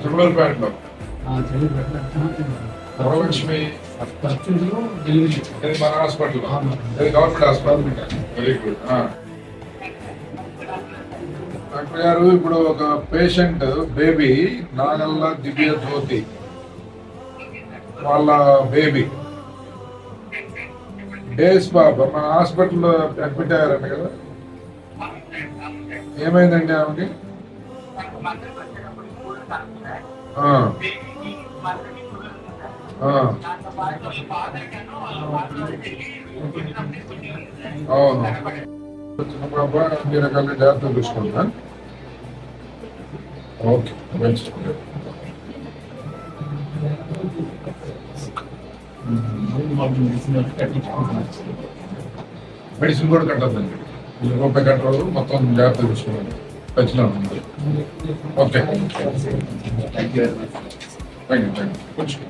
చిమ్మలపేటలో Varalakshmi delivery మన hospital government hospital. Very good doctor గారు ఇప్పుడు ఒక పేషెంట్ బేబీ నాగల్ల దివ్య జ్యోతి వాళ్ళ బేబీ. డేస్ బాబు మన హాస్పిటల్లో అడ్మిట్ అయ్యారంట కదా? ఏమైందండి ఆమెకి? అవును చిన్నప్పుడు అబ్బాయి అన్ని రకాల జాగ్రత్తలు చూసుకుంటా ఓకే మంచి మెడిసిన్ కూడా కట్టద్దండి రూపాయి కట్టరు మొత్తం జాగ్రత్త చూసుకోవాలి. ఖచ్చితంగా okay. Thank you thank you కొంచెం